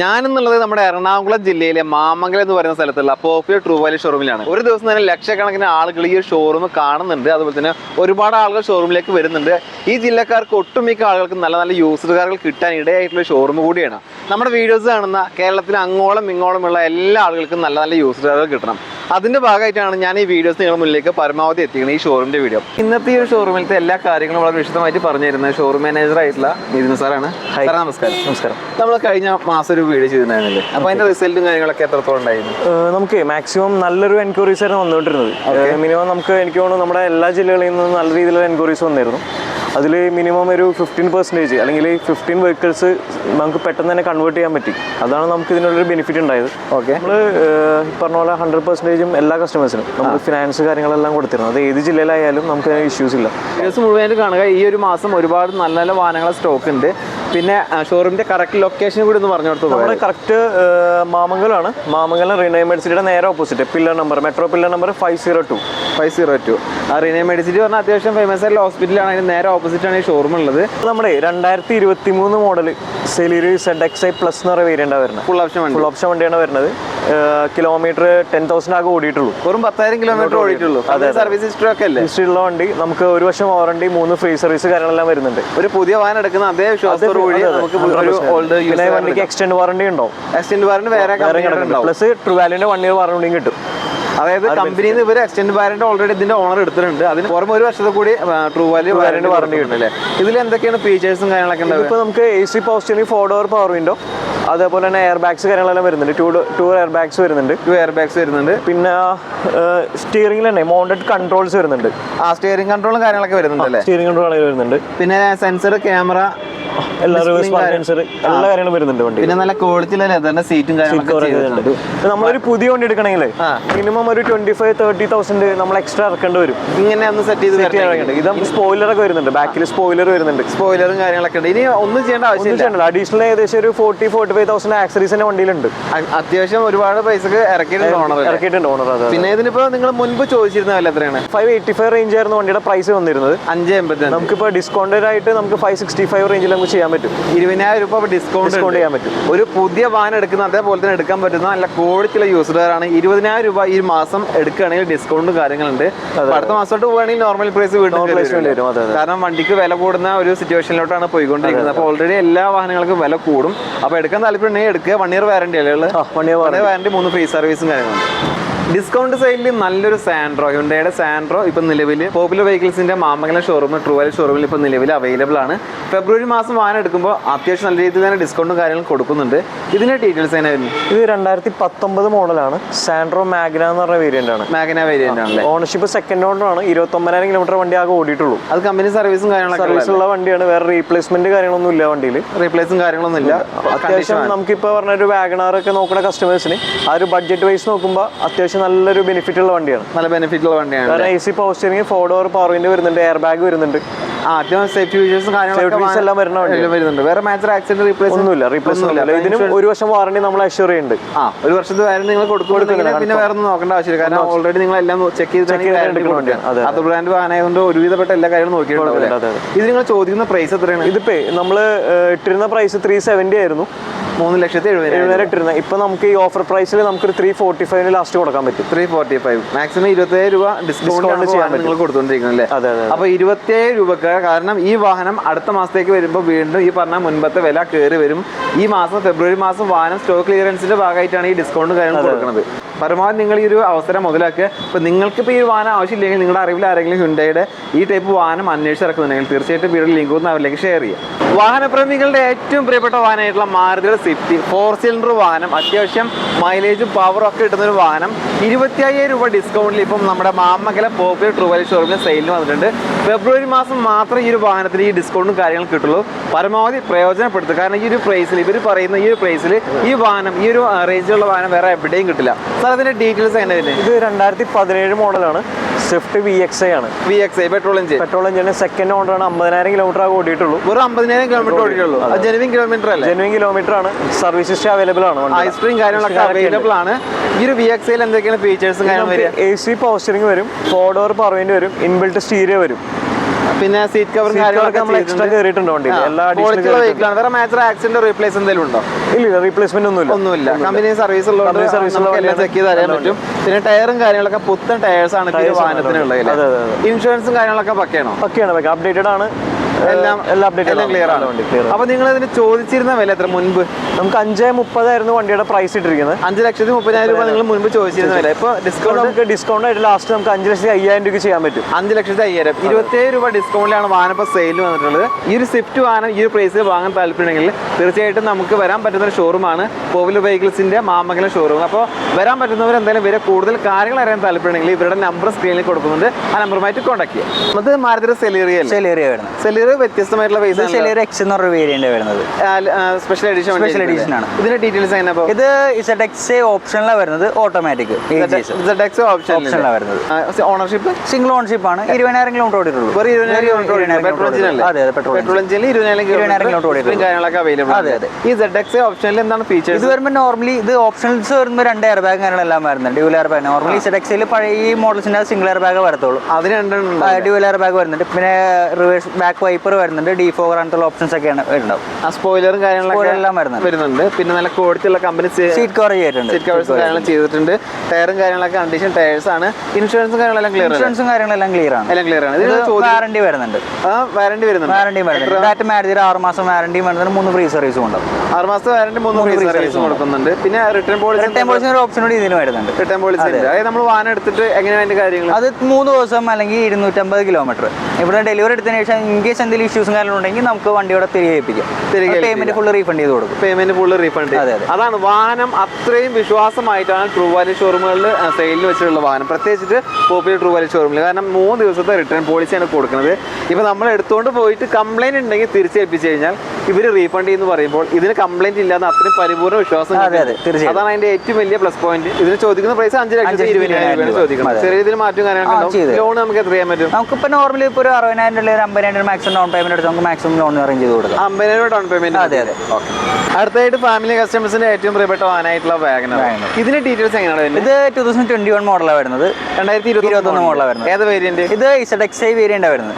ഞാനെന്നുള്ളത് നമ്മുടെ എറണാകുളം ജില്ലയിലെ മാമംഗലം എന്ന് പറയുന്ന സ്ഥലത്തുള്ള പോപ്പുലർ ട്രൂ വാലി ഷോറൂമിലാണ് ഒരു ദിവസം തന്നെ ലക്ഷക്കണക്കിന് ആളുകൾ ഈ ഷോറൂം കാണുന്നുണ്ട്. അതുപോലെ തന്നെ ഒരുപാട് ആളുകൾ ഷോറൂമിലേക്ക് വരുന്നുണ്ട്. ഈ ജില്ലക്കാർക്ക് ഒട്ടുമിക്ക ആളുകൾക്ക് നല്ല നല്ല യൂസർ കാറുകൾ കിട്ടാൻ ഇടയായിട്ടുള്ള ഷോറൂം കൂടിയാണ്. നമ്മുടെ വീഡിയോസ് കാണുന്ന കേരളത്തിൽ അങ്ങോളം ഇങ്ങോളമുള്ള എല്ലാ ആളുകൾക്കും നല്ല നല്ല യൂസർ കാറുകൾ കിട്ടണം. അതിന്റെ ഭാഗമായിട്ടാണ് ഞാൻ ഈ വീഡിയോസ് നിങ്ങളുടെ മുന്നിലേക്ക് പരമാവധി എത്തിക്കുന്നത് ഈ ഷോറൂമിന്റെ വീഡിയോ ഇന്നത്തെ ഈ ഷോറൂമിലത്തെ എല്ലാ കാര്യങ്ങളും വളരെ വിശദമായിട്ട് പറഞ്ഞു തരുന്നത് ഷോറൂം മാനേജർ ആയിട്ടുള്ള നിതിൻ സാറാണ് സാർ നമസ്കാരം. നമസ്കാരം. നമ്മൾ കഴിഞ്ഞ മാസം ഒരു വീഡിയോ ചെയ്തിട്ടുണ്ടായിരുന്നില്ലേ? അപ്പൊ അതിന്റെ റിസൾട്ടും കാര്യങ്ങളൊക്കെ എത്രത്തോളം ഉണ്ടായിരുന്നു? നമുക്ക് മാക്സിമം നല്ലൊരു എൻക്വയറീസ് ആയിരുന്നു വന്നുകൊണ്ടിരുന്നത്. മിനിമം നമുക്ക് എനിക്ക് തോന്നുന്നു നമ്മുടെ എല്ലാ ജില്ലകളിൽ നിന്നും നല്ല രീതിയിലുള്ള എൻക്വയറീസ് വന്നിരുന്നു. അതിൽ മിനിമം ഒരു ഫിഫ്റ്റീൻ പെർസെന്റേജ് അല്ലെങ്കിൽ ഫിഫ്റ്റീൻ വെഹിക്കിൾസ് നമുക്ക് പെട്ടെന്ന് തന്നെ കൺവേർട്ട് ചെയ്യാൻ പറ്റി. അതാണ് നമുക്ക് ഇതിനുള്ളൊരു ബെനിഫിറ്റ് ഉണ്ടായത്. ഓക്കെ നമ്മൾ പറഞ്ഞ പോലെ ഹൺഡ്രഡ് പെർസെന്റേജും എല്ലാ കസ്റ്റമേഴ്സിനും നമ്മൾ ഫിനാൻസ് കാര്യങ്ങളെല്ലാം കൊടുത്തിരുന്നു. അത് ഏത് ജില്ലയിലായാലും നമുക്ക് ഇഷ്യൂസ് ഇല്ല. മുഴുവൻ മുഴുവനായിട്ട് കാണുക. ഈ ഒരു മാസം ഒരുപാട് നല്ല നല്ല വാഹനങ്ങളെ സ്റ്റോക്ക് ഉണ്ട്. പിന്നെ ഷോറൂമിന്റെ കറക്റ്റ് ലൊക്കേഷൻ കൂടി ഒന്ന് പറഞ്ഞു കൊടുത്തു നമ്മുടെ കറക്റ്റ് മാമംഗലമാണ് മാമംഗലം റിനൈമേഡ്സിറ്റിയുടെ നേരെ opposite pillar number metro pillar number five zero two five zero two ആ റീനൈ മെഡിസിറ്റി പറഞ്ഞാൽ അത്യാവശ്യം ഫേമസ് ആയിട്ടുള്ള ഹോസ്പിറ്റലാണ് അതിന് നേരെ ഓപ്പോസിറ്റ് ആണ് ഈ ഷോറൂം ഉള്ളത്. നമ്മുടെ രണ്ടായിരത്തി ഇരുപത്തി മൂന്ന് model Celerio Z X I plus എന്ന് പറയുന്ന വേരിയന്റാണ് വരുന്നത് ഫുൾ ഓപ്ഷൻ ഫുൾ ഓപ്ഷൻ വണ്ടിയാണ് വരുന്നത്. കിലോമീറ്റർ ടെൻ തൗസൻഡ് ആകെ ഓടിയിട്ടുള്ളൂ. വെറും പത്തായിരം കിലോമീറ്റർ ഓടിയിട്ടുള്ളൂ. അതെ സർവീസ് ഹിസ്റ്ററി ഒക്കെ അല്ലേ? ഹിസ്റ്ററി ഉള്ള വണ്ടി. നമുക്ക് ഒരു വർഷം വാറണ്ടി മൂന്ന് ഫ്രീ സർവീസ് കാര്യങ്ങളെല്ലാം വരുന്നുണ്ട്. ഒരു പുതിയ വാഹനം എടുക്കുന്ന അതേ വിശ്വാസത്തോടുകൂടി നമുക്ക് ഒരു ഓൾഡ് പിന്നെ വണ്ടിക്ക് എക്സ്റ്റൻഡ് വാറണ്ടി ഉണ്ടാവും. എക്സ്റ്റൻഡ് വാറണ്ടി വേറെ പ്ലസ് ട്രുവാലിന്റെ വൺ ഇയർ വാറണ്ടിയും കിട്ടും. അതായത് കമ്പനിയിൽ നിന്ന് ഇവർ എക്സ്റ്റൻഡ് വാറന്റ് ഓൾറെഡി ഇതിന്റെ ഓണർ എടുത്തിട്ടുണ്ട്. അതിന് പുറമെ ഒരു വർഷത്തെ കൂടി ട്രൂ വാല്യൂ വാറന്റ് വാറണ്ടി കിട്ടും. ഇതിൽ എന്തൊക്കെയാണ് ഫീച്ചേഴ്സും കാര്യങ്ങളൊക്കെ ഉണ്ടാവും ഇപ്പോൾ നമുക്ക് A C power steering four door power window അതേപോലെ തന്നെ എയർ ബാഗ്സ് കാര്യങ്ങളെല്ലാം വരുന്നുണ്ട്. ടൂ ടൂർ എയർ ബാഗ്സ് വരുന്നുണ്ട്. ടൂ എയർ ബാഗ്സ് വരുന്നുണ്ട്. പിന്നെ സ്റ്റിയറിംഗിൽ തന്നെ മൗണ്ടഡ് കൺട്രോൾസ് വരുന്നുണ്ട്. ആ സ്റ്റിയറിംഗ് കൺട്രോളും കാര്യങ്ങളൊക്കെ വരുന്നുണ്ട് അല്ലേ? സ്റ്റിയറിംഗ് കൺട്രോൾ വരുന്നുണ്ട്. പിന്നെ സെൻസർ ക്യാമറ എല്ലാ എല്ലാ കാര്യങ്ങളും വരുന്നുണ്ട് വണ്ടി പിന്നെ നല്ല ക്വാളിറ്റി ലെതറിന്റെ സീറ്റും കാര്യങ്ങളൊക്കെ നമ്മളൊരു പുതിയ വണ്ടി എടുക്കണമെങ്കിൽ മിനിമം ഒരു ട്വന്റി ഫൈവ് തേർട്ടി തൗസൻഡ് നമ്മൾ എക്സ്ട്രാ ഇറക്കേണ്ടി വരും. ഇങ്ങനെ ഒന്ന് സെറ്റ് ചെയ്ത് ഇത് സ്പോയിലർ ഒക്കെ വരുന്നുണ്ട്. ബാക്കിൽ സ്പോയിലർ വരുന്നുണ്ട്. സ്പോയിലറും കാര്യങ്ങളൊക്കെ ഉണ്ട്. ഇനി ഒന്നും ചെയ്യേണ്ട ആവശ്യമില്ല. അഡീഷണൽ ഏകദേശം ഒരു forty forty five thousand accessories തന്നെ വണ്ടിയിലുണ്ട്. അത്യാവശ്യം ഒരുപാട് പൈസക്ക് ഇറക്കിയിട്ടുണ്ട് ഓണർ ഇറക്കിയിട്ടുണ്ട് ഓണർ അത് പിന്നെ ഇതിനിപ്പോ നിങ്ങൾ മുൻപ് ചോദിച്ചിരുന്ന വില എത്രയാണ്? ഫൈവ് എയ്റ്റി ഫൈവ് റേഞ്ച് ആയിരുന്നു വണ്ടിയുടെ പ്രൈസ് വന്നിരുന്നത്. അഞ്ച് എൺപത്തി നമുക്കിപ്പോ ഡിസ്കൗണ്ടഡ് ആയിട്ട് നമുക്ക് ഫൈവ് സിക്സ്റ്റി ഫൈവ് റേഞ്ചിൽ നമുക്ക് ചെയ്യാൻ പറ്റും. ഇരുപതിനായിരം രൂപ ഡിസ്കൗണ്ട് ഡിസ്കൗണ്ട് ചെയ്യാൻ പറ്റും. ഒരു പുതിയ വാഹനം എടുക്കുന്ന അതേപോലെ തന്നെ എടുക്കാൻ പറ്റുന്ന നല്ല ക്വാളിറ്റിയുള്ള യൂസറുകാരാണ് ഇരുപതിനായിരം രൂപ ഈ മാസം എടുക്കുകയാണെങ്കിൽ ഡിസ്കൗണ്ടും കാര്യങ്ങളുണ്ട്. അടുത്ത മാസത്തോട്ട് പോവുകയാണെങ്കിൽ നോർമൽ പ്രൈസ് വീണ്ടും. കാരണം വണ്ടിക്ക് വില കൂടുന്ന ഒരു സിറ്റുവേഷനിലോട്ടാണ് പോയിക്കൊണ്ടിരിക്കുന്നത്. അപ്പോൾ ഓൾറെഡി എല്ലാ വാഹനങ്ങൾക്കും വില കൂടും. അപ്പോൾ എടുക്കാൻ താല്പര്യം ഉണ്ടെങ്കിൽ എടുക്കുക വൺ ഇയർ വാറണ്ടി അല്ലേ വൺ ഇയർ വാറണ്ടി മൂന്ന് ഫ്രീ സർവീസും കാര്യങ്ങളുണ്ട്. ഡിസ്കൗണ്ട് സൈഡിൽ നല്ലൊരു സാൻഡ്രോ ഹുണ്ടയുടെ സാൻഡ്രോ ഇപ്പം നിലവിൽ പോപ്പുലർ വെഹിക്കിൾസിന്റെ മാമംഗലം ഷോറൂം ട്രൂവൽ ഷോറൂമിൽ ഇപ്പോൾ നിലവിൽ അവൈലബിൾ ആണ്. ഫെബ്രുവരി മാസം വാഹനം എടുക്കുമ്പോൾ അത്യാവശ്യം നല്ല രീതിയിൽ തന്നെ ഡിസ്കൗണ്ടും കാര്യങ്ങളും കൊടുക്കുന്നുണ്ട്. ഇതിന്റെ ഡീറ്റെയിൽസ് വരുന്നു ഇത് രണ്ടായിരത്തി പത്തൊമ്പത് മോഡലാണ്. സാൻഡ്രോ മാഗ്ന എന്ന് പറഞ്ഞ വേരിയന്റ് ആണ്. മാഗ്ന വേരിയന്റ് ആണ് ഓണർഷിപ്പ് സെക്കൻഡ് ഓണർ ആണ്. ഇരുപത്തൊമ്പതിനായിരം കിലോമീറ്റർ വണ്ടി ആകെ ഓടിയിട്ടുള്ളൂ. അത് കമ്പനി സർവീസും കാര്യങ്ങളൊക്കെ സർവീസ് ഉള്ള വണ്ടിയാണ്. വേറെ റീപ്ലേസ്മെന്റ് കാര്യങ്ങളൊന്നും ഇല്ല വണ്ടിയിൽ റീപ്ലേസും കാര്യങ്ങളൊന്നും ഇല്ല. അത്യാവശ്യം നമുക്കിപ്പോൾ പറഞ്ഞ ഒരു വാഗണാർ ഒക്കെ നോക്കുന്ന കസ്റ്റമേഴ്സിന് ആ ഒരു ബഡ്ജറ്റ് വൈസ് നോക്കുമ്പോൾ അത്യാവശ്യം നല്ലൊരു ബെനിഫിറ്റ് ഉള്ള വണ്ടിയാണ്. നല്ല ബെനിഫിറ്റ് ഉള്ള വണ്ടിയാണ് കാരണം A C power steering four door power wind വരുന്നുണ്ട് എയർ ബാഗ് വരുന്നുണ്ട്. ആ സേഫ്റ്റി ഫീച്ചേഴ്സും Safety എല്ലാം വരുന്ന വരുന്നുണ്ട്. വേറെ മാച്ചർ ആക്സിഡന്റ് റീപ്ലേസ് ഒന്നുമില്ല ഇതിനും ഒരു വർഷം വാറണ്ടി നമ്മൾ അഷ്യൂർ ചെയ്യുന്നുണ്ട്. ആ ഒരു വർഷത്തെ വാറണ്ടി നിങ്ങൾ കൊടുക്കുന്നുണ്ടെങ്കിൽ പിന്നെ വേറെ ഒന്നും നോക്കേണ്ട ആവശ്യമില്ല. കാരണം ഓൾറെഡി നിങ്ങൾ എല്ലാം ചെക്ക് വണ്ടിയാണ്. അതെ, ബ്രാൻഡ് വാനായതുകൊണ്ട് ഒരുവിധപ്പെട്ട എല്ലാ കാര്യങ്ങളും അതെ. ഇത് നിങ്ങൾ ചോദിക്കുന്ന പ്രൈസ് എത്രയാണ്? ഇതിപ്പോ നമ്മൾ ഇട്ടിരുന്ന പ്രൈസ് ത്രീ സെവന്റി ആയിരുന്നു. മൂന്ന് ലക്ഷത്തി എഴുപതിനായിരം എഴുന്നേരം ഇട്ടിരുന്ന. ഇപ്പൊ നമുക്ക് ഈ ഓഫർ പ്രൈസിൽ നമുക്ക് ത്രീ ഫോർട്ടി ഫൈവിന് ലാസ്റ്റ് കൊടുക്കാൻ പറ്റും. ത്രീ ഫോർട്ടി ഫൈവ് മാക്സിമം ഇരുപത്തേഴ് രൂപ ഡിസ്കൗണ്ട് ചെയ്യാൻ നിങ്ങൾ കൊടുത്തോണ്ടിരിക്കുന്നത് അല്ലേ അതെ അതെ. അപ്പൊ ഇരുപത്തേഴ് രൂപക്ക് കാരണം ഈ വാഹനം അടുത്ത മാസത്തേക്ക് വരുമ്പോൾ വീണ്ടും ഈ പറഞ്ഞ മുൻപത്തെ വില കയറി വരും. ഈ മാസം ഫെബ്രുവരി മാസം വാഹനം സ്റ്റോക്ക് ക്ലിയറൻസിന്റെ ഭാഗമായിട്ടാണ് ഈ ഡിസ്കൗണ്ട് കാര്യങ്ങൾ കൊടുക്കുന്നത് പരമാവധി നിങ്ങൾ ഈ ഒരു അവസരം മുതലാക്കുക. ഇപ്പോൾ നിങ്ങൾക്ക് ഇപ്പോൾ ഈ വാഹനം ആവശ്യമില്ലെങ്കിൽ നിങ്ങളുടെ അറിവിൽ ആരെങ്കിലും ഹുണ്ടയുടെ ഈ ടൈപ്പ് വാഹനം അന്വേഷിച്ച് ഇറക്കുന്നുണ്ടെങ്കിൽ തീർച്ചയായിട്ടും വീഡിയോ ലിങ്ക് ഒന്ന് അവരിലേക്ക് ഷെയർ ചെയ്യുക. വാഹനപ്രേമികളുടെ ഏറ്റവും പ്രിയപ്പെട്ട വാഹനമായിട്ടുള്ള മാരുതിയുടെ സിഫ്റ്റി ഫോർ സിലിണ്ടർ വാഹനം. അത്യാവശ്യം മൈലേജും പവറും ഒക്കെ കിട്ടുന്ന ഒരു വാഹനം. ഇരുപത്തി അയ്യായിരം രൂപ ഡിസ്കൗണ്ടിൽ ഇപ്പം നമ്മുടെ മാമംഗലം പോപ്പുലർ ട്രൂവൽ ഷോറൂമിൽ സെയിലിന് വന്നിട്ടുണ്ട്. ഫെബ്രുവരി മാസം മാത്രം ഈ ഒരു വാഹനത്തിന് ഈ ഡിസ്കൗണ്ടും കാര്യങ്ങളും കിട്ടുള്ളൂ. പരമാവധി പ്രയോജനപ്പെടുത്തുക കാരണം ഈ ഒരു പ്രൈസിൽ ഇവർ പറയുന്ന ഈ ഒരു പ്രൈസിൽ ഈ വാഹനം ഈ ഒരു റേഞ്ചിലുള്ള വാഹനം വേറെ എവിടെയും കിട്ടില്ല. സാർ അതിന്റെ ഡീറ്റെയിൽസ് എങ്ങനെ ഇത് രണ്ടായിരത്തി പതിനേഴ് മോഡലാണ്. സ്വിഫ്റ്റ് വി എക്സ് ഐ ആണ്. V X I petrol engine petrol engine second ഓണറാണ്. അമ്പതിനായിരം കിലോമീറ്റർ ആകെ ഓടിയിട്ടുള്ളൂ ഒരു അമ്പതിനായിരം കിലോമീറ്റർ ഓടിയിട്ടുള്ളൂ. ജെനുവിൻ കിലോമീറ്റർ അല്ലേ? ജെനുവിൻ കിലോമീറ്റർ ആണ്. സർവീസ് ഹിസ്റ്ററി അവൈലബിൾ ആണ്. ഐസ്ക്രീം കാര്യങ്ങളൊക്കെ അവൈലബിൾ ആണ്. ഈ ഒരു വി എക്സ് ഐയിൽ എന്തൊക്കെയാണ് ഫീച്ചേഴ്സും കാര്യങ്ങളും എ സി പവർ സ്റ്റിയറിംഗ് വരും. ഫോർ ഡോർ പവർ വിൻഡോ വരും. ഇൻബിൽട്ട് സ്റ്റീരിയോ വരും. പിന്നെ സീറ്റ് കവറും കാര്യങ്ങളൊക്കെ നമ്മൾ എക്സ്ട്രാ കയറിയിട്ടുണ്ട് വണ്ടിയിൽ. എല്ലാ വെഹിക്കിളാണ് വേറെ മേജർ ആക്സിഡന്റ് റീപ്ലേസ് എന്തെങ്കിലും ഉണ്ടോ? ഇല്ല റീപ്ലേസ്മെന്റ് ഒന്നുമില്ല. ഒന്നുമില്ല. കമ്പനി സർവീസ് ഉള്ളതുകൊണ്ട് സർവീസ് എല്ലാം ചെക്ക് ചെയ്ത് അറിയാൻ പറ്റും. പിന്നെ ടയറും കാര്യങ്ങളൊക്കെ പുത്തൻ ടയേഴ്സ് ആണ് വാഹനത്തിനുള്ളത് ഇൻഷുറൻസും കാര്യങ്ങളൊക്കെ പക്കയാണോ? പക്കയാണ്. അപ്ഡേറ്റഡ് ആണ്. എല്ലാം എല്ലാം അപ്ഡേറ്റ് ക്ലിയർ ആണ്. വണ്ടി ക്ലിയർ അപ്പൊ നിങ്ങൾ ഇതിന് ചോദിച്ചിരുന്ന വില എത്ര? മുൻപ്. നമുക്ക് അഞ്ചേ മുപ്പതായിരുന്നു വണ്ടിയുടെ പ്രൈസ് ഇട്ടിരിക്കുന്നത്. അഞ്ച് ലക്ഷത്തി മുപ്പതിനായിരം രൂപ നിങ്ങൾ മുൻപ് ചോദിച്ചിരുന്ന വില. ഇപ്പൊ ഡിസ്കൗണ്ട് നമുക്ക് ഡിസ്കൗണ്ട് ആയിട്ട് ലാസ്റ്റ് നമുക്ക് അഞ്ച് ലക്ഷത്തി അയ്യായിരം രൂപ ചെയ്യാൻ പറ്റും. അഞ്ച് ലക്ഷത്തി അയ്യായിരം. ഇരുപത്തേഴ് രൂപ ഡിസ്കൗണ്ടിലാണ് വാഹനം ഇപ്പോൾ സെയിൽ വന്നിട്ടുള്ളത്. ഈ ഒരു സ്വിഫ്റ്റ് വാഹനം ഈ ഒരു പ്രൈസിൽ വാങ്ങാൻ താല്പര്യമുണ്ടെങ്കിൽ തീർച്ചയായിട്ടും നമുക്ക് വരാൻ പറ്റുന്ന ഒരു ഷോറൂമാണ് പോപ്പുലർ വെഹിക്കിൾസിന്റെ മാമംഗലം ഷോറൂം അപ്പോൾ വരാൻ പറ്റുന്നവർ എന്തായാലും ഇവരെ കൂടുതൽ കാര്യങ്ങൾ അറിയാൻ താല്പര്യമുണ്ടെങ്കിൽ ഇവരുടെ നമ്പർ സ്ക്രീനിൽ കൊടുക്കുന്നുണ്ട്. ആ നമ്പറുമായിട്ട് കോൺടാക്ട് ചെയ്യാം. അത് മാരുതിയുടെ സെലീറിയ സെലേറിയ വരുന്നത്. സെലീറിയ വ്യത്യസ്തമായിട്ടുള്ള പൈസ എക്സ് എന്ന് പറഞ്ഞ വേരിയന്റ് വരുന്നത്. സ്പെഷ്യൽ എഡിഷൻ ആണ്. ഇതിന്റെ ഡീറ്റെയിൽസ് എങ്ങനെ അപ്പോൾ ഇത് ഇസഡ് എക്സ് ഓപ്ഷനിലാണ് വരുന്നത് ഓട്ടോമാറ്റിക് ഓപ്ഷനിലാണ് വരുന്നത്. ഓണർഷിപ്പ് സിംഗിൾ ഓണർഷിപ്പ് ആണ്. ഇരുപതിനായിരം കിലോമീറ്റർ ഓടിയിട്ടുള്ളൂ. പെട്രോൾ എഞ്ചിനിൽ ഇരുപതിനായിരം ഇരുപതിനായിരം kilometer കിലോമീറ്റർ ഓടിയിട്ടുള്ളൂ. കാര്യങ്ങളൊക്കെ അവൈലബിൾ അതെ, അതെ. ഈ സെഡ് എക്സ് ഓപ്ഷനിൽ എന്താണ് ഫീച്ചേഴ്സ് ഇത് വരുമ്പോൾ നോർമലി ഇത് ഓപ്ഷൻസ് വരുമ്പോൾ രണ്ട് എയർ ബാഗ് കാര്യങ്ങളെല്ലാം വരുന്നുണ്ട്. Dual air bag normally Z എക്സിൽ പഴയ ഈ മോഡൽസിന്റെ സിംഗിൾ എയർ ബാഗ് വരത്തുള്ളൂ. അതിന് രണ്ടെണ്ണം ഡ്യൂൽ എയർ ബാഗ് വരുന്നുണ്ട്. പിന്നെ റിവേഴ്സ് ബാക്ക് വൈപ്പർ വരുന്നുണ്ട്. ഡി ഫോർ അങ്ങനത്തെ ഓപ്ഷൻസ് ഒക്കെയാണ് ഉണ്ടാവും ആ സ്പോയിലറും കാര്യങ്ങളൊക്കെ എല്ലാം വരുന്നുണ്ട്. വരുന്നുണ്ട്. പിന്നെ നല്ല ക്വാളിറ്റി ഉള്ള കമ്പനി സീറ്റ് കവർ ചെയ്തിട്ടുണ്ട്. സീറ്റ് കവർ കാര്യങ്ങളും ചെയ്തിട്ടുണ്ട്. ടയറും കാര്യങ്ങളൊക്കെ കണ്ടീഷൻ ടയേഴ്സ് ആണ്. ഇൻഷുറൻസും കാര്യങ്ങളെല്ലാം ക്ലിയർ ഇൻഷുറൻസും കാര്യങ്ങളെല്ലാം ക്ലിയർ ആണ്. എല്ലാം ക്ലിയർ ആണ്. ഇത് ഇതിന് വാറണ്ടി വരുന്നുണ്ട്. വാറണ്ടി വരുന്നുണ്ട്. വാറണ്ടി വരുന്നുണ്ട്. ഡാറ്റ് മാരുതിയുടെ ആറ് മാസം വാറണ്ടിയും വരുന്നുണ്ട് മൂന്ന് ഫ്രീ സർവീസും ഉണ്ടാവും. ആറ് മാസം വാറണ്ടി മൂന്ന് ഫ്രീ സർവീസും കൊടുക്കുന്നുണ്ട്. പിന്നെ റിട്ടേൺ പോളിസി റിട്ടേൺ പോളിസി ഒരു ഓപ്ഷൻ കൂടി ഇതിന് വരുന്നുണ്ട്. റിട്ടേൺ പോളിസി ഉണ്ട്. അതായത് നമ്മൾ വാഹനം എടുത്തിട്ട് എങ്ങനെയാണ് അതിന്റെ കാര്യങ്ങൾ അത് മൂന്ന് ദിവസം അല്ലെങ്കിൽ ഇരുന്നൂറ്റമ്പത് കിലോമീറ്റർ ഇവിടെ ഡെലിവറി എടുത്തതിന് ശേഷം ഇൻ കേസ് എന്തെങ്കിലും ഇഷ്യൂസും കാര്യങ്ങളും ഉണ്ടെങ്കിൽ നമുക്ക് വണ്ടിയോടെ തിരികെ ഏൽപ്പിക്കാം. തിരികെ പേയ്മെന്റ് ഫുള്ള് റീഫണ്ട് ചെയ്ത് കൊടുക്കും. പേയ്മെന്റ് ഫുള്ള് റീഫണ്ട് അതെ, അതെ. അതാണ് വാഹനം അത്രയും വിശ്വാസമായിട്ടാണ് ട്രൂ വാലി ഷോറൂമുകളിൽ സെയിലിൽ വെച്ചിട്ടുള്ള വാഹനം. പ്രത്യേകിച്ച് പോപ്പുലർ ട്രൂ വാലി ഷോറൂമിൽ കാരണം മൂന്ന് ദിവസത്തെ റിട്ടേൺ പോളിസിയാണ് കൊടുക്കുന്നത്. ഇപ്പൊ നമ്മൾ എടുത്തുകൊണ്ട് പോയിട്ട് കംപ്ലൈന്റ് ഉണ്ടെങ്കിൽ തിരിച്ചേൽപ്പിച്ചു കഴിഞ്ഞാൽ ഇവർ റീഫണ്ട് ചെയ്യുന്നു പറയുമ്പോൾ ഇതിന് കംപ്ലൈന്റ് ഇല്ലാന്ന് അത്രയും പരിപൂർണ വിശ്വാസം. അതാണ് അതിന്റെ ഏറ്റവും വലിയ പ്ലസ് പോയിന്റ് ഇതിന് ചോദിക്കുന്ന പ്രൈസ് അഞ്ച് ലക്ഷത്തി ഇരുപതിനായിരം രൂപയാണ്. ചോദിക്കുന്നത്. ചെറിയ രീതിയിൽ മാറ്റം കാര്യങ്ങളുണ്ടോ ലോൺ നമുക്ക് എത്ര ചെയ്യാൻ പറ്റും? നമുക്കിപ്പോ നോർമലി ഇപ്പോൾ ഒരു അറുപതിനായിരം രൂപ ഒരു അമ്പതിനായിരം രൂപ മാക്സിമം ഡൗൺ പേയ്മെന്റ് എടുത്ത് നമുക്ക് മാക്സിമം ലോൺ അറേഞ്ച് ചെയ്ത് കൊടുക്കാം. അമ്പതിനായിരം രൂപ ഡൗൺ പേയ്മെന്റ് അതെ, അതെ. അടുത്തായിട്ട് ഫാമിലി കസ്റ്റമേഴ്സിന്റെ ഏറ്റവും പ്രിയപ്പെട്ട വാനായിട്ടുള്ള വാഗനർ ഇതിന്റെ ഡീറ്റെയിൽസ് എങ്ങനെയാണ് ഇത് ടൂ തൗസൻഡ് ട്വന്റി വൺ മോഡലാണ് വരുന്നത്. രണ്ടായിരത്തി ഇരുപത്തി ഒന്ന് മോഡലാണ് വരുന്നത്. ഏത് വേരിയന്റ് ഇത് ഇസഡ് എക്സ് ഐ വേരിയന്റ് വരുന്നത്.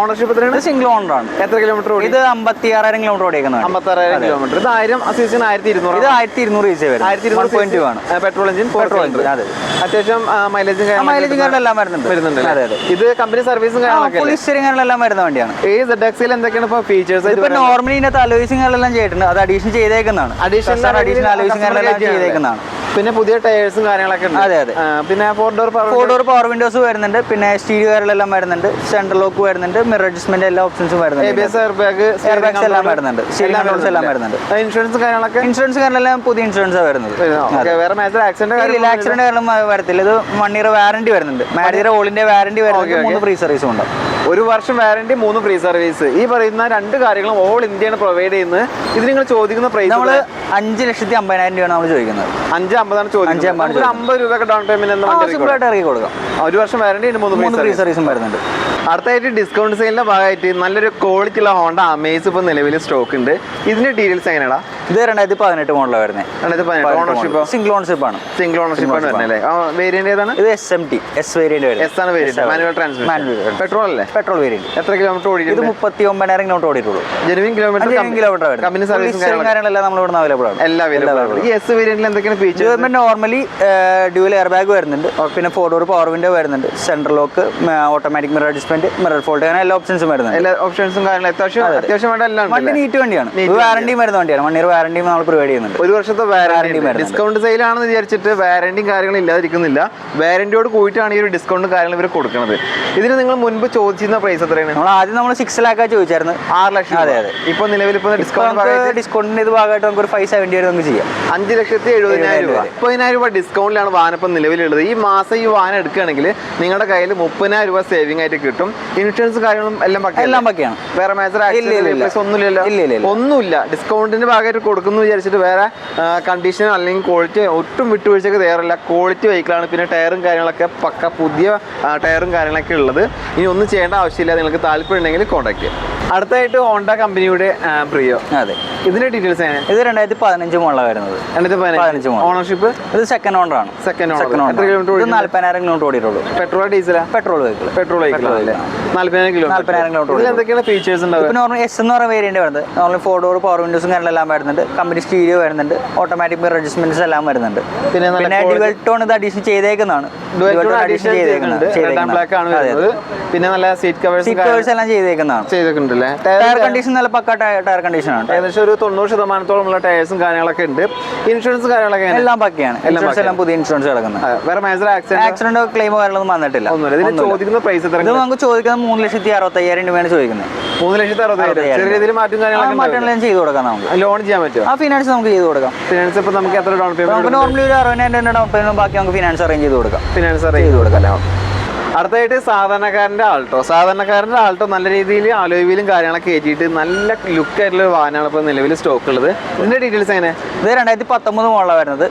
ഓണർഷിപ്പ് സിംഗിൾ ഓണർ ആണ്. എത്ര കിലോമീറ്റർ ഓടി? ഇത് അമ്പത്തി ആറായിരം കിലോമീറ്റർ ഓടിക്കുന്നതാണ് അമ്പത്താറായിരം കിലോമീറ്റർ ഇത് ആയിരം സീസൺ ആയിരത്തി ഇരുന്നൂറ് ഇത് ആയിരത്തി ഇരുന്നൂറ് ഈസി ആയിരത്തി വരും വൺ പോയിന്റ് ആണ്. പെട്രോൾ എഞ്ചിൻ പെട്രോൾ എഞ്ചിൻ അതെ. അത്യാവശ്യം മൈലേജും മൈലേജും കാര്യങ്ങളെല്ലാം വരുന്നുണ്ട്. വരുന്നുണ്ട് അതെ അതെ. ഇത് കമ്പനി സർവീസും കാര്യങ്ങളെല്ലാം വരുന്ന വണ്ടിയാണ്. ഈ സെഡ് എക്സിൽ എന്തൊക്കെയാണ് ഫീച്ചേഴ്സ് ഇപ്പൊ നോർമലി ഇതിനകത്ത് കാര്യങ്ങളെല്ലാം ചെയ്തിട്ടുണ്ട്. അത് അഡീഷൻ ചെയ്തേക്കുന്നതാണ്. അഡീഷണൽ അഡീഷണൽ അലോയിസിംഗ് കാര്യങ്ങളെല്ലാം ചെയ്തേക്കുന്നതാണ്. പിന്നെ പുതിയ ടയേഴ്സും കാര്യങ്ങളൊക്കെ ഉണ്ട്. അതെ, അതെ. പിന്നെ four door four door power windows വരുന്നുണ്ട്. പിന്നെ സ്റ്റീരിയോ കാര്യങ്ങളെല്ലാം വരുന്നുണ്ട്. സെൻട്രൽ ലോക്ക് വരുന്നുണ്ട്. മിറർ അഡ്ജസ്റ്റ്മെന്റ് എല്ലാ ഓപ്ഷൻസും വരുന്നുണ്ട്. എയർ ബാഗ് Airbags എല്ലാം വരുന്നുണ്ട്. എല്ലാം വരുന്നുണ്ട്. ഇൻഷുറൻസ് കാര്യങ്ങളൊക്കെ? ഇൻഷുറൻസ് കാര്യങ്ങളെല്ലാം പുതിയ ഇൻഷുറൻസ് വരുന്നത്. വേറെ മേജർ ആക്സിഡന്റ് ആക്സിഡന്റ് കാര്യങ്ങളും വരത്തില്ല. ഇത് വൺ ഇയർ വാറണ്ടി വരുന്നുണ്ട്. മാരുതിയുടെ ഓളിന്റെ വാറണ്ടി വരുന്നുണ്ട് മൂന്ന് ഫ്രീ സർവീസും ഉണ്ട് ഒരു വർഷം വാറണ്ടി മൂന്ന് ഫ്രീ സർവീസ് ഈ പറയുന്ന രണ്ട് കാര്യങ്ങളും ഓൾ ഇന്ത്യയാണ് പ്രൊവൈഡ് ചെയ്യുന്നത് ഇത് നിങ്ങൾ ചോദിക്കുന്ന പ്രൈസ് നമ്മൾ അഞ്ച് ലക്ഷത്തി അമ്പതിനായിരം രൂപയാണ് നമ്മൾ ചോദിക്കുന്നത്. അഞ്ച് അമ്പതാണ് ചോദിക്കുന്നത്. അമ്പത് രൂപ ഡൗൺ പേയ്മെന്റ് ഇറക്കി കൊടുക്കാം. ഒരു വർഷം വാറണ്ടി മൂന്ന് ഫ്രീ സർവീസും വരുന്നുണ്ട്. അടുത്തായിട്ട് ഡിസ്കൗണ്ട് സെയിലിന്റെ ഭാഗമായിട്ട് നല്ലൊരു ക്വാളിറ്റി ഉള്ള ഹോണ്ട അമേസ് ഇപ്പൊ നിലവിൽ സ്റ്റോക്ക് ഉണ്ട്. ഇതിന്റെ ഡീറ്റെയിൽസ് എങ്ങനെയാടാ? ഇത് രണ്ടായിരത്തി പതിനെട്ട് മോഡലാണ് വരുന്നത് രണ്ടായിരത്തി പതിനെട്ട് ഓണർഷിപ്പോ സിംഗിൾ ഓണർഷിപ്പ് ആണ്. സിംഗിൾ ഓണർഷിപ്പ് ആണ് വരുന്നത് അല്ലേ? വേരിയന്റ് ഏതാണ്? ഇത് S M T S variant വരും എസ് ആണ് variant manual transmission manual petrol അല്ലേ? പെട്രോൾ വേരിയന്റ് എത്ര കിലോമീറ്റർ ഇത് ഓടിയിട്ടുണ്ട് മുപ്പത്തി ഒമ്പതിനായിരം കിലോമീറ്റർ ഓടിയിട്ടുള്ളൂ ജെനുവിൻ കിലോമീറ്റർ കിലോമീറ്റർ കമ്പനി സർവീസും കാര്യങ്ങളെല്ലാം നമ്മൾ ഇവിടെ അവൈലബിൾ ആണ്. എല്ലാം അവൈലബിൾ ഈ എസ് വേരിയന്റിൽ എന്തൊക്കെയാണ് ഇത് നോർമലി ഡ്യൂൽ എയർ ബാഗ് വരുന്നുണ്ട്. പിന്നെ ഫോർ ഡോർ പവർ വിൻഡോ വരുന്നുണ്ട്. Central lock automatic mirror adjustment mirror fold അങ്ങനെ എല്ലാ ഓപ്ഷൻസും വരുന്നത് എല്ലാ ഓപ്ഷൻസും കാര്യങ്ങളും അത്യാവശ്യം അത്യാവശ്യം വേണ്ട എല്ലാം വണ്ടി നീറ്റ് വണ്ടിയാണ്. വാറണ്ടിയും വരുന്ന വണ്ടിയാണ്. വൺ ഇയർ വാറണ്ടിയും നമ്മൾ പ്രൊവൈഡ് ചെയ്യുന്നുണ്ട്. ഒരു വർഷത്തെ വാറണ്ടി ഡിസ്കൗണ്ട് സെയിൽ ആണെന്ന് വിചാരിച്ചിട്ട് വാറണ്ടിയും കാര്യങ്ങളും ഇല്ലാതിരിക്കുന്നില്ല. വാറണ്ടിയോട് കൂടിയിട്ടാണ് ഈ ഒരു ഡിസ്കൗണ്ടും കാര്യങ്ങളും ഇവർ കൊടുക്കുന്നത് ഇതിന് നിങ്ങൾ മുൻപ് ചോദിച്ചിരുന്ന പ്രൈസ് എത്രയാണ്? നമ്മൾ ആദ്യം നമ്മൾ സിക്സ് ലാക്കാ ചോദിച്ചായിരുന്നു. ആറ് ലക്ഷം അതെ, അതെ. ഇപ്പൊ നിലവിൽ ഇപ്പൊ ഡിസ്കൗണ്ട് ഡിസ്കൗണ്ടിന്റെ ഇത് ഭാഗമായിട്ട് നമുക്ക് ഒരു ഫൈവ് സെവന്റി വരെ നമുക്ക് ചെയ്യാം. അഞ്ച് ലക്ഷത്തി എഴുപതിനായിരം രൂപ. മുപ്പതിനായിരം രൂപ ഡിസ്കൗണ്ടിലാണ് വാഹനം ഇപ്പം നിലവിലുള്ളത്. ഈ മാസം ഈ വാഹനം എടുക്കുകയാണെങ്കിൽ നിങ്ങളുടെ കയ്യിൽ മുപ്പതിനായിരം രൂപ സേവിംഗ് ആയിട്ട് കിട്ടും. ഇൻഷുറൻസ് കാര്യങ്ങളും എല്ലാം? എല്ലാം പക്കയാണ് വേറെ മേജർ. ഒന്നുമില്ലല്ലോ. ഒന്നുമില്ല. ഡിസ്കൗണ്ടിന്റെ ഭാഗമായിട്ട് കൊടുക്കുന്നു വിചാരിച്ചിട്ട് വേറെ കണ്ടീഷൻ അല്ലെങ്കിൽ ക്വാളിറ്റി ഒട്ടും വിട്ടുവീഴ്ചക്ക് തയ്യാറില്ല. ക്വാളിറ്റി വെഹിക്കിളാണ് പിന്നെ ടയറും കാര്യങ്ങളൊക്കെ പക്ക പുതിയ ടയറും കാര്യങ്ങളൊക്കെ ഉള്ളത്. ഇനി ഒന്നും ചെയ്യേണ്ട ആവശ്യമില്ല. നിങ്ങൾക്ക് താല്പര്യം ഉണ്ടെങ്കിൽ കോൺടാക്ട് ചെയ്യാം. അടുത്തായിട്ട് ഹോണ്ട കമ്പനിയുടെ പ്രിയോ. അതെ. ഇതിന്റെ ഡീറ്റെയിൽസ് ഇത് രണ്ടായിരത്തി പതിനഞ്ച് മുകളിലാണ് വരുന്നത്. രണ്ടായിരത്തി ഓണർഷിപ്പ് ഇത് സെക്കൻഡ് ഓണർ ആണ്. സെക്കൻഡ് ഓണർ കിലോമീറ്റർ നാല്പതിനായിരം kilometre ഓടിയിട്ടുള്ളൂ. Petrol diesel petrol vehicle petrol vehicle നാല്പതിനായിരം നാല്പതിനായിരം എന്തൊക്കെയാണ് ഫീച്ചേഴ്സ് ഉണ്ടാവും നോർമൽ എസ് എന്ന് പറയുന്ന വേരിയന്റ് വരുന്നത്. നോർമൽ ഫോർ ഡോർ പവർ വിൻഡോസും കാര്യങ്ങളെല്ലാം വരുന്നുണ്ട്. കമ്പനി സ്റ്റീരിയോ വരുന്നുണ്ട്. ഓട്ടോമാറ്റിക് മിറർ അഡ്ജസ്റ്റ്മെന്റ്സ് എല്ലാം വരുന്നുണ്ട്. പിന്നെ നല്ല പിന്നെ ഡുവൽ ടോൺ ഇത് അഡീഷൻ ചെയ്തേക്കുന്നതാണ്. പിന്നെ നല്ല സീറ്റ് കവേഴ്സ് സീറ്റ് കവേഴ്സ് എല്ലാം ചെയ്തേക്കുന്നതാണ്. ചെയ്തിട്ടുണ്ടല്ലേ ടയർ കണ്ടീഷൻ നല്ല പക്ക ടയർ കണ്ടീഷൻ ആണ്. ഏകദേശം ഒരു തൊണ്ണൂറ് ശതമാനത്തോളം ഉള്ള ടയേഴ്സും കാര്യങ്ങളൊക്കെ ഉണ്ട്. ഇൻഷുറൻസ് കാര്യങ്ങളൊക്കെ എല്ലാം പക്കയാണ്. ഇൻഷുറൻസ് എല്ലാം പുതിയ ഇൻഷുറൻസ് കിടക്കുന്നത് വേറെ മേജർ ആക്സിഡന്റ് ആക്സിഡന്റ് ക്ലെയിമോ കാര്യങ്ങളൊന്നും വന്നിട്ടില്ല. ഇതിന് ചോദിക്കുന്ന പ്രൈസ് എത്ര ഇത് നമുക്ക് ചോദിക്കുന്നത് മൂന്ന് ലക്ഷത്തി അറുപത്തയ്യായിരം രൂപയാണ് ചോദിക്കുന്നത്. മൂന്ന് ലക്ഷത്തി അറുപത്തയ്യായിരം ചെറിയ രീതിയിൽ മാറ്റം കാര്യങ്ങളൊക്കെ ചെയ്ത് കൊടുക്കാം നമുക്ക്. ലോൺ ചെയ്യാൻ പറ്റും ആ ഫിനാൻസ് നമുക്ക് ചെയ്ത് കൊടുക്കാം. ഫിനാൻസ് ഇപ്പൊ നമുക്ക് എത്ര ഡൗൺ പേയ്മെന്റ് നോർമലി ഒരു അറുപതിനായിരം ഡൗൺ പേയ്മെന്റ് ബാക്കി നമുക്ക് ഫിനാൻസ് അറേഞ്ച് ചെയ്ത് കൊടുക്കാം. ഫിനാൻസ് അറേഞ്ച് ചെയ്ത് കൊടുക്കാം. അടുത്തായിട്ട് സാധാരണക്കാരന്റെ ആൾട്ടോ. സാധാരണക്കാരന്റെ ആൾട്ടോ നല്ല രീതിയിൽ അലോയിലും കാര്യങ്ങളൊക്കെ കയറ്റിയിട്ട് നല്ല ലുക്ക് ആയിട്ടുള്ള ഒരു വാഹനമാണ് ഇപ്പോൾ നിലവിൽ സ്റ്റോക്ക് ഉള്ളത്. ഇതിന്റെ ഡീറ്റെയിൽസ് എങ്ങനെ? ഇത് രണ്ടായിരത്തി പത്തൊമ്പത് മോഡലാണ് വരുന്നത്.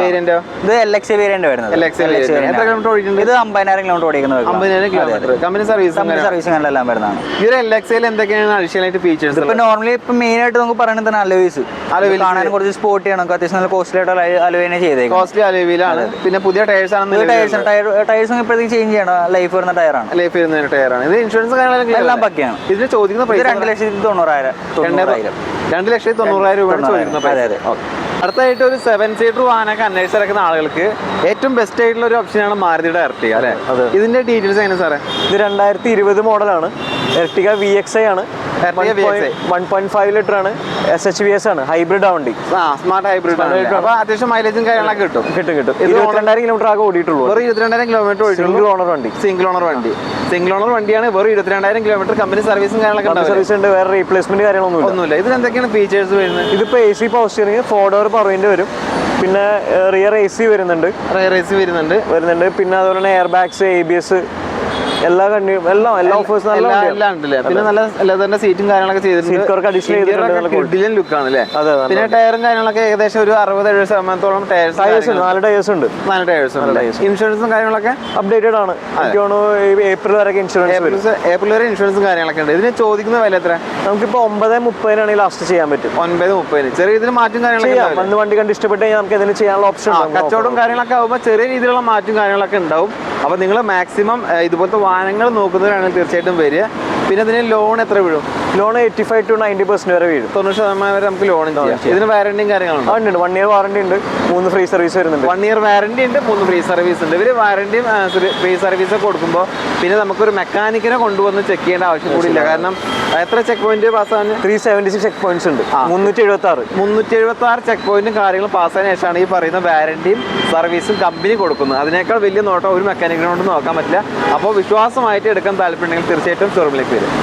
വേരിയന്റോ ഇത് എൽ എക്സ് വേരിയന്റ് വരുന്നത്. എത്ര കിലോമീറ്റർ ഓടിയിട്ടുണ്ട്? ഇത് അമ്പതിനായിരം കിലോമീറ്റർ ഓടിക്കുന്നത് അമ്പതിനായിരം കിലോമീറ്റർ കമ്പനി സർവീസ് കമ്പനി സർവീസും എല്ലാം വരുന്നതാണ്? ഈ ഒരു എൽ എക്സ് എന്തൊക്കെയാണ് അഡീഷണൽ ഫീച്ചേഴ്സ് ഇപ്പൊ നോർമലി ഇപ്പൊ മെയിൻ ആയിട്ട് നമുക്ക് പറയുന്നത് തന്നെ അലോയിസ് Alloys. കാണാൻ കുറച്ച് സ്പോർട്ട് ചെയ്യണം അത്യാവശ്യം നല്ല കോസ്റ്റ്ലി ആയിട്ട് അലോയിനെ ചെയ്തേക്കും കോസ്റ്റ്ലി അലോയിലാണ് പിന്നെ പുതിയ ടയേഴ്സ് ആണ്. ടയർസ് ടയർ ടയർസ് ഇപ്പോഴത്തേക്ക് ചേഞ്ച് ചെയ്യണം. ലൈഫ് വരുന്ന ടയറാണ് ലൈഫ് വരുന്ന ടയറാണ് ഇത് ഇൻഷുറൻസ് കാര്യങ്ങളൊക്കെ എല്ലാം പക്കയാണ്. ഇതിന് ചോദിക്കുന്ന പ്രൈസ് രണ്ട് ലക്ഷത്തി തൊണ്ണൂറായിരം. രണ്ട് ലക്ഷത്തി തൊണ്ണൂറായിരം രൂപയാണ് ചോദിക്കുന്നത് അതെ, അതെ. അതെ. അടുത്തായിട്ട് ഒരു സെവൻ സീറ്റർ വാഹനമൊക്കെ അന്വേഷിച്ച് നടക്കുന്ന ആളുകൾക്ക് ഏറ്റവും ബെസ്റ്റ് ആയിട്ടുള്ള ഒരു ഓപ്ഷനാണ് മാരുതിയുടെ എർട്ടിക അല്ലേ അതെ. ഇതിന്റെ ഡീറ്റെയിൽസ് എങ്ങനെ സാറേ ഇത് രണ്ടായിരത്തി ഇരുപത് മോഡലാണ് എർട്ടിക വി എക്സ് ഐ ആണ്. വൺ പോയിന്റ് ഫൈവ് ലിറ്റർ ആണ്. എസ് എച്ച് വി എസ് ആണ്. ഹൈബ്രിഡ് ആ വണ്ടി സ്മാർട്ട് ഹൈബ്രിഡ്. അത്യാവശ്യം മൈലേജും കാര്യങ്ങളൊക്കെ കിട്ടും. കിട്ടും കിട്ടും. ഇരുപത്തിരണ്ടായിരം കിലോമീറ്റർ ആകെ ഓടിയിട്ടുള്ളൂ. വെറും ഇരുപത്തിരണ്ടായിരം കിലോമീറ്റർ സിംഗിൾ ഓണർ വണ്ടി. സിംഗിൾ ഓണർ വണ്ടി. സിംഗിൾ ഓണർ വണ്ടിയാണ് വെറും ഇരുപത്തിരണ്ടായിരം കിലോമീറ്റർ കമ്പനി സർവീസും കാര്യങ്ങളൊക്കെ സർവീസ് ഉണ്ട് വേറെ റീപ്ലേസ്മെന്റ് കാര്യങ്ങളൊന്നുമില്ല. ഒന്നുമില്ല. ഇതിന് എന്തൊക്കെയാണ് ഫീച്ചേഴ്സ് വരുന്നത്? ഇതിപ്പോ A C power steering four door പവറിന്റെ വരും. പിന്നെ റിയർ എ സി വരുന്നുണ്ട്. റേസ് വരുന്നുണ്ട്. വരുന്നുണ്ട്. പിന്നെ അതുപോലെ തന്നെ air bags A B S എല്ലാ കണ്ടിയും എല്ലാം എല്ലാ ഓഫേഴ്സ് നല്ല എല്ലാം. ഉണ്ടല്ലേ? പിന്നെ നല്ല ലെതറിന്റെ സീറ്റും കാര്യങ്ങളൊക്കെ ചെയ്തിട്ടുണ്ട്. ലുക്ക് ആണ് അല്ലേ പിന്നെ ടയറും കാര്യങ്ങളൊക്കെ ഏകദേശം ഒരു അറുപത് എഴുപത് ശതമാനത്തോളം ടയേഴ്സ് നാല് ടയേഴ്സ് ഉണ്ട് നാല് ടയേഴ്സ് ഉണ്ട്. ഇൻഷുറൻസും കാര്യങ്ങളൊക്കെ? അപ്ഡേറ്റഡ് ആണ്. ഏപ്രിൽ വരെ. ഇൻഷുറൻസ് ഏപ്രിൽ വരെ ഇൻഷുറൻസും കാര്യങ്ങളൊക്കെ ഉണ്ട്. ഇതിന് ചോദിക്കുന്ന വില എത്ര? നമുക്കിപ്പോ ഒമ്പത് മുപ്പതിനാണെങ്കിൽ ലാസ്റ്റ് ചെയ്യാൻ പറ്റും. ഒൻപത് മുപ്പതിന്. ചെറിയ ഇതിന് മാറ്റം കാര്യങ്ങളൊക്കെ? വന്ന് വണ്ടി കണ്ട് ഇഷ്ടപ്പെട്ട് നമുക്ക് ഇതിന് ചെയ്യാനുള്ള ഓപ്ഷൻ കച്ചവടം കാര്യങ്ങളൊക്കെ ആകുമ്പോൾ ചെറിയ രീതിയിലുള്ള മാറ്റം കാര്യങ്ങളൊക്കെ ഉണ്ടാവും. അപ്പോൾ നിങ്ങൾ മാക്സിമം ഇതുപോലത്തെ വാഹനങ്ങൾ നോക്കുന്നവരാണെങ്കിൽ തീർച്ചയായിട്ടും വരിക. പിന്നെ ഇതിന് ലോൺ എത്ര വീഴും? Loan eighty five to ninety percent വരെ വീഴും. തൊണ്ണൂറ് ശതമാനം വരെ നമുക്ക് ലോൺ ചെയ്യാം. ഇതിന് വാറണ്ടിയും കാര്യങ്ങളുണ്ട് ഉണ്ട്? വൺ ഇയർ വാറണ്ടി ഉണ്ട് മൂന്ന് ഫ്രീ സർവീസ് വരുന്നുണ്ട്. വൺ ഇയർ വാറണ്ടി ഉണ്ട് മൂന്ന് ഫ്രീ സർവീസ് ഉണ്ട്. ഇവർ വാറണ്ടിയും ഫ്രീ സർവീസ് ഒക്കെ കൊടുക്കുമ്പോൾ പിന്നെ നമുക്കൊരു മെക്കാനിക്കിനെ കൊണ്ടുവന്ന് ചെക്ക് ചെയ്യേണ്ട ആവശ്യം ഇല്ല കാരണം എത്ര check point പാസ്സാണ് three seventy six check points ഉണ്ട്. മുന്നൂറ്റി എഴുപത്തി ആറ് മുന്നൂറ്റി എഴുപത്തി ആറ് ചെക്ക് പോയിന്റും കാര്യങ്ങളും പാസ്സായതിനു ശേഷമാണ് ഈ പറയുന്ന വാറണ്ടിയും സർവീസും കമ്പനി കൊടുക്കുന്നത്. അതിനേക്കാൾ വലിയ നോട്ടം ഒരു മെക്കാനിക്കിനോട് നോക്കാൻ പറ്റില്ല. അപ്പോൾ വിശ്വാസമായിട്ട് എടുക്കാൻ താല്പര്യമുണ്ടെങ്കിൽ തീർച്ചയായിട്ടും ഷോറൂമിലേക്ക് വരും